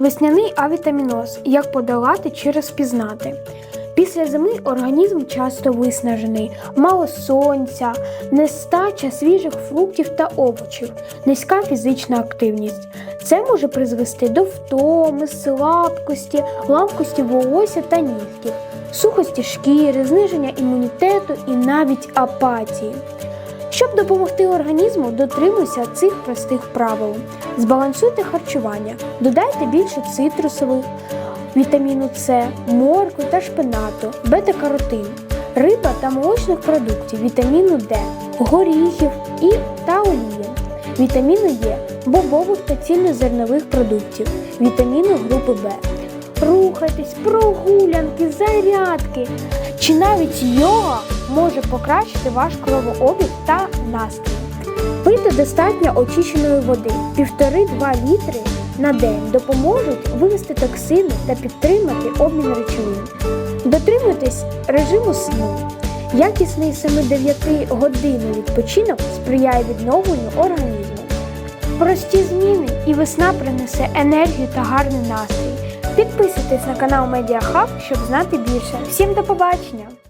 Весняний авітаміноз. Як подолати чи розпізнати. Після зими організм часто виснажений, мало сонця, нестача свіжих фруктів та овочів, низька фізична активність. Це може призвести до втоми, слабкості, ламкості волосся та нігтів, сухості шкіри, зниження імунітету і навіть апатії. Щоб допомогти організму, дотримуйся цих простих правил. Збалансуйте харчування, додайте більше цитрусових, вітаміну С, моркви та шпинату, бета-каротин, риба та молочних продуктів, вітаміну Д, горіхів і та олії, вітаміну Е, бобових та цільнозернових продуктів, вітаміну групи В. Рухайтесь, прогулянки, зарядки чи навіть йога може покращити ваш кровообіг та настрій. Пийте достатньо очищеної води 1,5-2 літри на день допоможуть вивести токсини та підтримати обмін речовин. Дотримуйтесь режиму сну. Якісний 7-9 годинний відпочинок сприяє відновленню організму. Прості зміни і весна принесе енергію та гарний настрій. Підписуйтесь на канал Медіахаб, щоб знати більше. Всім до побачення!